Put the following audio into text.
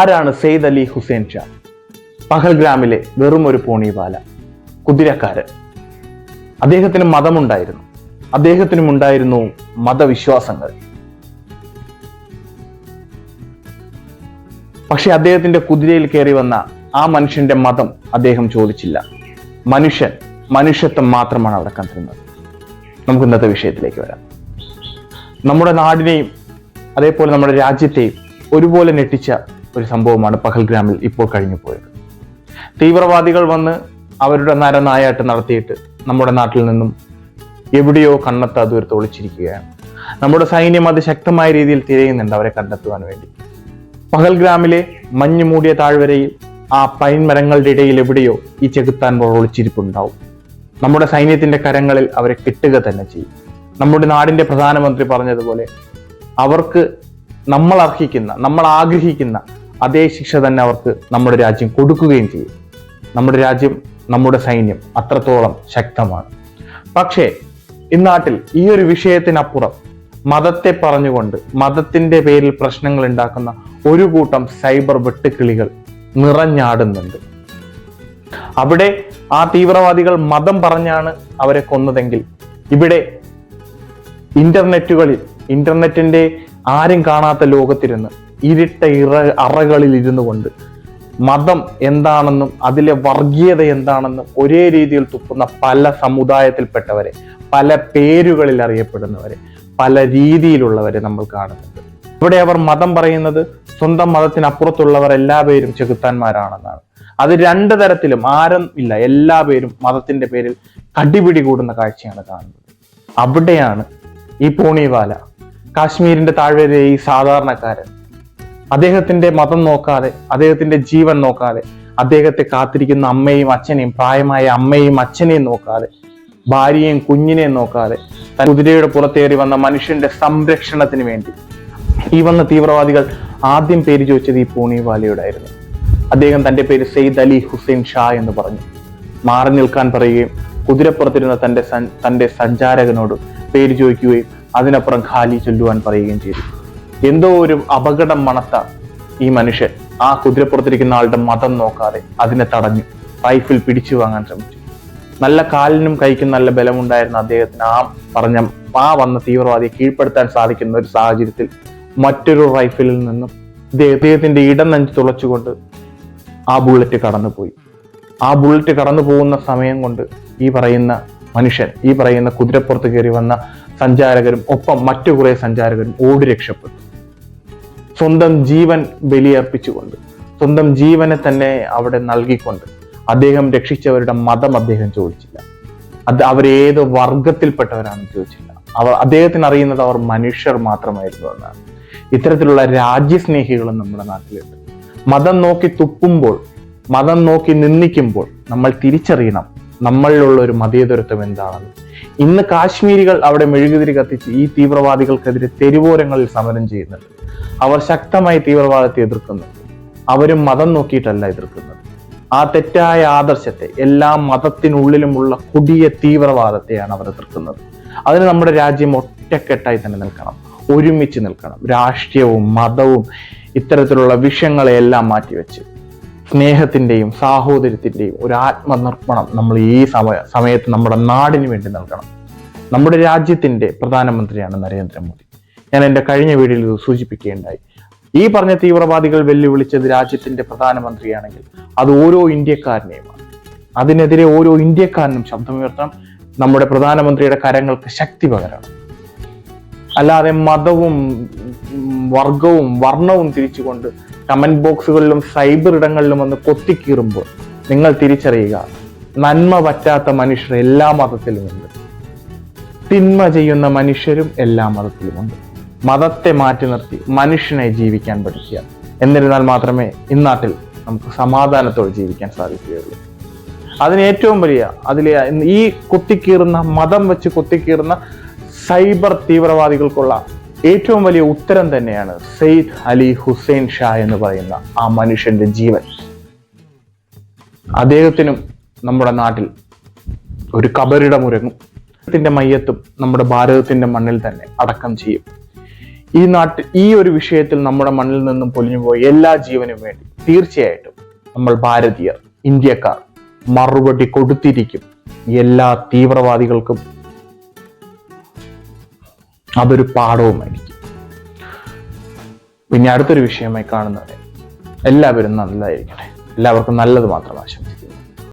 ആരാണ് സെയ്ദ് അലി ഹുസൈൻ ഷാ? പഹൽഗ്രാമിലെ വെറും ഒരു പോണിവാല കുതിരക്കാരൻ. അദ്ദേഹത്തിന് മതമുണ്ടായിരുന്നു. അദ്ദേഹത്തിനും ഉണ്ടായിരുന്നു മതവിശ്വാസങ്ങൾ. പക്ഷെ അദ്ദേഹത്തിന്റെ കുതിരയിൽ കയറി വന്ന ആ മനുഷ്യന്റെ മതം അദ്ദേഹം ചോദിച്ചില്ല. മനുഷ്യൻ മനുഷ്യത്വം മാത്രമാണ് അവിടെ കണ്ടിരുന്നത് നമുക്ക് ഇന്നത്തെ വിഷയത്തിലേക്ക് വരാം. നമ്മുടെ നാടിനെയും അതേപോലെ നമ്മുടെ രാജ്യത്തെയും ഒരുപോലെ ഞെട്ടിച്ച ഒരു സംഭവമാണ് പഹൽഗ്രാമിൽ ഇപ്പോൾ കഴിഞ്ഞു പോയത് തീവ്രവാദികൾ വന്ന് അവരുടെ നരനായാട്ട് നടത്തിയിട്ട് നമ്മുടെ നാട്ടിൽ നിന്നും എവിടെയോ കണ്ണത്ത ദൂരത്ത് ഒളിച്ചിരിക്കുകയാണ്. നമ്മുടെ സൈന്യം അത് ശക്തമായ രീതിയിൽ തിരയുന്നുണ്ട് അവരെ കണ്ടെത്തുവാൻ വേണ്ടി. പഹൽഗ്രാമിലെ മഞ്ഞു മൂടിയ താഴ്വരയിൽ ആ പൈൻ മരങ്ങളുടെ ഇടയിൽ എവിടെയോ ഈ ചെകുത്താൻ ഒളിച്ചിരിപ്പുണ്ടാവും. നമ്മുടെ സൈന്യത്തിന്റെ കരങ്ങളിൽ അവരെ കിട്ടുക തന്നെ ചെയ്യും. നമ്മുടെ നാടിന്റെ പ്രധാനമന്ത്രി പറഞ്ഞതുപോലെ അവർക്ക് നമ്മൾ അർഹിക്കുന്ന നമ്മൾ ആഗ്രഹിക്കുന്ന അതേ ശിക്ഷ തന്നെ അവർക്ക് നമ്മുടെ രാജ്യം കൊടുക്കുകയും ചെയ്യും. നമ്മുടെ രാജ്യം നമ്മുടെ സൈന്യം അത്രത്തോളം ശക്തമാണ്. പക്ഷേ ഇന്നാട്ടിൽ ഈ ഒരു വിഷയത്തിനപ്പുറം മതത്തെ പറഞ്ഞുകൊണ്ട് മതത്തിന്റെ പേരിൽ പ്രശ്നങ്ങൾ ഉണ്ടാക്കുന്ന ഒരു കൂട്ടം സൈബർ വെട്ടുക്കിളികൾ നിറഞ്ഞാടുന്നുണ്ട്. അവിടെ ആ തീവ്രവാദികൾ മതം പറഞ്ഞാണ് അവരെ കൊന്നതെങ്കിൽ ഇവിടെ ഇന്റർനെറ്റുകളിൽ ഇന്റർനെറ്റിന്റെ ആരും കാണാത്ത ലോകത്തിരുന്ന് ഇരുട്ട ഇറ അറകളിൽ ഇരുന്നു കൊണ്ട് മതം എന്താണെന്നും അതിലെ വർഗീയത എന്താണെന്നും ഒരേ രീതിയിൽ തുപ്പുന്ന പല സമുദായത്തിൽപ്പെട്ടവരെ പല പേരുകളിൽ അറിയപ്പെടുന്നവരെ പല രീതിയിലുള്ളവരെ നമ്മൾ കാണുന്നുണ്ട്. ഇവിടെ അവർ മതം പറയുന്നത് സ്വന്തം മതത്തിനപ്പുറത്തുള്ളവർ എല്ലാ പേരും ചെകുത്താന്മാരാണെന്നാണ്. അത് രണ്ട് തരത്തിലും ആരും ഇല്ല. എല്ലാ പേരും മതത്തിന്റെ പേരിൽ കടിപിടി കൂടുന്ന കാഴ്ചയാണ് കാണുന്നത്. അവിടെയാണ് ഈ പോണിവാല. കാശ്മീരിന്റെ താഴ്വരയിലെ ഈ സാധാരണക്കാരൻ അദ്ദേഹത്തിന്റെ മതം നോക്കാതെ അദ്ദേഹത്തിന്റെ ജീവൻ നോക്കാതെ അദ്ദേഹത്തെ കാത്തിരിക്കുന്ന അമ്മയും അച്ഛനെയും പ്രായമായ അമ്മയും അച്ഛനെയും നോക്കാതെ ഭാര്യയും കുഞ്ഞിനെയും നോക്കാതെ കുതിരയുടെ പുറത്തേറി വന്ന മനുഷ്യന്റെ സംരക്ഷണത്തിന് വേണ്ടി. ഈ വന്ന തീവ്രവാദികൾ ആദ്യം പേര് ചോദിച്ചത് ഈ പൂണിവാലയോടായിരുന്നു അദ്ദേഹം തന്റെ പേര് സെയ്ദ് അലി ഹുസൈൻ ഷാ എന്ന് പറഞ്ഞു. മാറി നിൽക്കാൻ പറയുകയും കുതിരപ്പുറത്തിരുന്ന തന്റെ തന്റെ സഞ്ചാരകനോട് പേര് ചോദിക്കുകയും അതിനപ്പുറം ഖാലി ചൊല്ലുവാൻ പറയുകയും ചെയ്തു. എന്തോ ഒരു അപകടം മണത്ത ഈ മനുഷ്യൻ ആ കുതിരപ്പുറത്തിരിക്കുന്ന ആളുടെ മതം നോക്കാതെ അതിനെ തടഞ്ഞു. റൈഫിൽ പിടിച്ചു വാങ്ങാൻ ശ്രമിച്ചു. നല്ല കാലിനും കൈക്കും നല്ല ബലമുണ്ടായിരുന്ന അദ്ദേഹത്തിന് ആ പറഞ്ഞ ആ വന്ന തീവ്രവാദിയെ കീഴ്പ്പെടുത്താൻ സാധിക്കുന്ന ഒരു സാഹചര്യത്തിൽ മറ്റൊരു റൈഫിലിൽ നിന്നും അദ്ദേഹത്തിന്റെ ഇടം നെഞ്ച് തുളച്ചുകൊണ്ട് ആ ബുള്ളറ്റ് കടന്നുപോയി. ആ ബുള്ളറ്റ് കടന്നു പോകുന്ന സമയം കൊണ്ട് ഈ പറയുന്ന മനുഷ്യൻ ഈ പറയുന്ന കുതിരപ്പുറത്ത് കയറി വന്ന സഞ്ചാരകരും ഒപ്പം മറ്റു കുറെ സഞ്ചാരകരും ഓടി രക്ഷപ്പെട്ടു. സ്വന്തം ജീവൻ ബലിയർപ്പിച്ചുകൊണ്ട് സ്വന്തം ജീവനെ തന്നെ അവിടെ നൽകിക്കൊണ്ട് അദ്ദേഹം രക്ഷിച്ചവരുടെ മതം അദ്ദേഹം ചോദിച്ചില്ല. അത് അവരേത് വർഗത്തിൽപ്പെട്ടവരാണെന്ന് ചോദിച്ചില്ല. അവർ അദ്ദേഹത്തിന് അറിയുന്നത് അവർ മനുഷ്യർ മാത്രമായിരുന്നു എന്നാണ്. ഇത്തരത്തിലുള്ള രാജ്യസ്നേഹികളും നമ്മുടെ നാട്ടിലുണ്ട്. മതം നോക്കി തുപ്പുമ്പോൾ മതം നോക്കി നിന്ദിക്കുമ്പോൾ നമ്മൾ തിരിച്ചറിയണം നമ്മളിലുള്ള ഒരു മതേതരത്വം എന്താണെന്ന്. ഇന്ന് കാശ്മീരികൾ അവിടെ മെഴുകുതിരി കത്തിച്ച് ഈ തീവ്രവാദികൾക്കെതിരെ തെരുവോരങ്ങളിൽ സമരം ചെയ്യുന്നുണ്ട്. അവർ ശക്തമായി തീവ്രവാദത്തെ എതിർക്കുന്നു. അവരും മതം നോക്കിയിട്ടല്ല എതിർക്കുന്നത്. ആ തെറ്റായ ആദർശത്തെ എല്ലാ മതത്തിനുള്ളിലുമുള്ള കൊടിയ തീവ്രവാദത്തെയാണ് അവർ എതിർക്കുന്നത്. അതിന് നമ്മുടെ രാജ്യം ഒറ്റക്കെട്ടായി തന്നെ നിൽക്കണം. ഒരുമിച്ച് നിൽക്കണം. രാഷ്ട്രീയവും മതവും ഇത്തരത്തിലുള്ള വിഷയങ്ങളെയെല്ലാം മാറ്റിവെച്ച്. സ്നേഹത്തിന്റെയും സാഹോദര്യത്തിന്റെയും ഒരു ആത്മനിർപ്പണം നമ്മൾ ഈ സമയ സമയത്ത് നമ്മുടെ നാടിന് വേണ്ടി നൽകണം. നമ്മുടെ രാജ്യത്തിന്റെ പ്രധാനമന്ത്രിയാണ് നരേന്ദ്രമോദി. ഞാൻ എന്റെ കഴിഞ്ഞ വീഡിയോയിൽ ഇത് സൂചിപ്പിക്കുകയുണ്ടായി. ഈ പറഞ്ഞ തീവ്രവാദികൾ വെല്ലുവിളിച്ചത് രാജ്യത്തിന്റെ പ്രധാനമന്ത്രിയാണെങ്കിൽ അത് ഓരോ ഇന്ത്യക്കാരനെയുമാണ്. അതിനെതിരെ ഓരോ ഇന്ത്യക്കാരനും ശബ്ദമുയർത്തണം. നമ്മുടെ പ്രധാനമന്ത്രിയുടെ കരങ്ങൾക്ക് ശക്തി പകരണം. അല്ലാതെ മതവും വർഗവും വർണവും തിരിച്ചുകൊണ്ട് കമന്റ് ബോക്സുകളിലും സൈബർ ഇടങ്ങളിലും ഒന്ന് കൊത്തിക്കീറുമ്പോൾ നിങ്ങൾ തിരിച്ചറിയുക നന്മ പറ്റാത്ത മനുഷ്യർ എല്ലാ മതത്തിലുമുണ്ട്. തിന്മ ചെയ്യുന്ന മനുഷ്യരും എല്ലാ മതത്തിലുമുണ്ട്. മതത്തെ മാറ്റി നിർത്തി മനുഷ്യനെ ജീവിക്കാൻ പഠിക്കുക. എന്നിരുന്നാൽ മാത്രമേ ഇന്നാട്ടിൽ നമുക്ക് സമാധാനത്തോടെ ജീവിക്കാൻ സാധിക്കുകയുള്ളൂ. അതിന് ഏറ്റവും വലിയ അതിലെ ഈ കുത്തിക്കീറുന്ന മതം വെച്ച് കുത്തിക്കീറുന്ന സൈബർ തീവ്രവാദികൾക്കുള്ള ഏറ്റവും വലിയ ഉത്തരം തന്നെയാണ് സെയ്ദ് അലി ഹുസൈൻ ഷാ എന്ന് പറയുന്ന ആ മനുഷ്യന്റെ ജീവൻ. അദ്ദേഹത്തിനും നമ്മുടെ നാട്ടിൽ ഒരു കബറിടമുരങ്ങും ത്തിന്റെ മയ്യത്തും നമ്മുടെ ഭാരതത്തിന്റെ മണ്ണിൽ തന്നെ അടക്കം ചെയ്യും. ഈ നാട്ടിൽ ഈ ഒരു വിഷയത്തിൽ നമ്മുടെ മണ്ണിൽ നിന്നും പൊലിഞ്ഞു പോയ എല്ലാ ജീവനും വേണ്ടി തീർച്ചയായിട്ടും നമ്മൾ ഭാരതീയർ ഇന്ത്യക്കാർ മറുപടി കൊടുത്തിരിക്കും. എല്ലാ തീവ്രവാദികൾക്കും അതൊരു പാഠവുമായിരിക്കും പിന്നെ അടുത്തൊരു വിഷയമായി കാണുന്നവരെ എല്ലാവരും നല്ലതായിരിക്കട്ടെ. എല്ലാവർക്കും നല്ലത് മാത്രം ആശംസിക്കുന്നു.